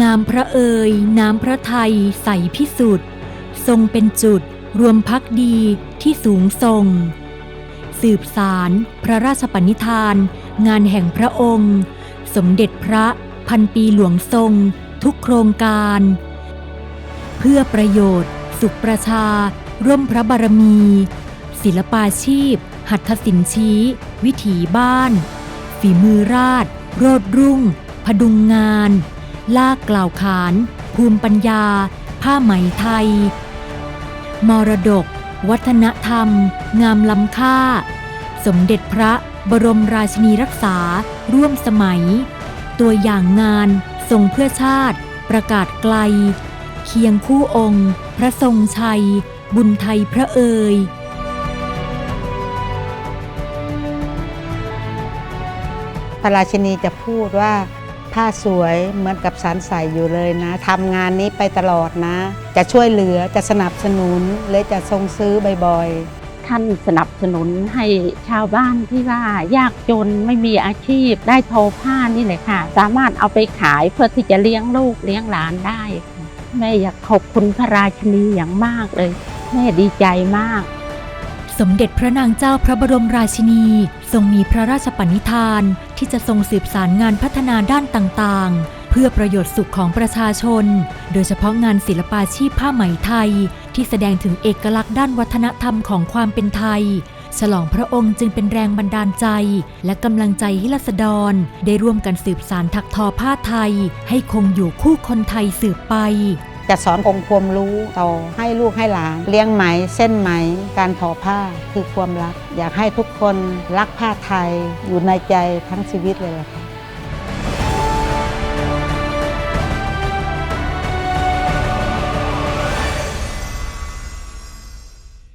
งามพระเอย น้ำพระไทยใสพิสุทธิ์ทรงเป็นจุดรวมพักดีที่สูงทรงสืบสารพระราชปณิธาน งานแห่งพระองค์ สมเด็จพระพันปีหลวงทรง ทุกโครงการ เพื่อประโยชน์ สุขประชา ร่วมพระบารมี ศิลปาชีพ หัตถศิลป์ชี้ วิถีบ้าน ฝีมือราช โรดรุ่ง พดุงงาน ลากกล่าวขาน ภูมิปัญญา ผ้าไหมไทย มรดก วัฒนธรรม งามล้ำค่า สมเด็จพระบรมราชินีรักษา ร่วมสมัย ตัวอย่างงานทรงเพื่อชาติ ประกาศไกล เคียงคู่องค์ พระทรงชัย บุญไทยพระเอยพระราชินีจะพูดว่า ผ้าสวยเหมือนกับสารใส่อยู่เลยนะทำงานนี้ไปตลอดนะ จะช่วยเหลือจะสนับสนุนและจะทรงซื้อบ่อยๆ ท่านสนับสนุนให้ชาวบ้านที่ว่ายากจนไม่มีอาชีพได้โทอผ้านี่แหละค่ะ สามารถเอาไปขายเพื่อที่จะเลี้ยงลูกเลี้ยงหลานได้ค่ะแม่อยากขอบคุณพระราชินีอย่างมากเลย แม่ดีใจมาก สมเด็จพระนางเจ้าพระบรมราชินี ทรงมีพระราชปณิธาน ที่จะทรงสืบสารงานพัฒนาด้านต่างๆ เพื่อประโยชน์สุขของประชาชน โดยเฉพาะงานศิลปาชีพผ้าไหมไทย ที่แสดงถึงเอกลักษณ์ด้านวัฒนธรรมของความเป็นไทย ฉลองพระองค์จึงเป็นแรงบันดาลใจ และกำลังใจให้รัษฎร ได้ร่วมกันสืบสารถักทอผ้าไทย ให้คงอยู่คู่คนไทยสืบไป จะสอนองค์ความรู้ต่อให้ลูกให้หลานเลี้ยงไหมเส้นไหม การทอผ้าคือความรัก อยากให้ทุกคนรักผ้าไทยอยู่ในใจทั้งชีวิตเลยล่ะค่ะ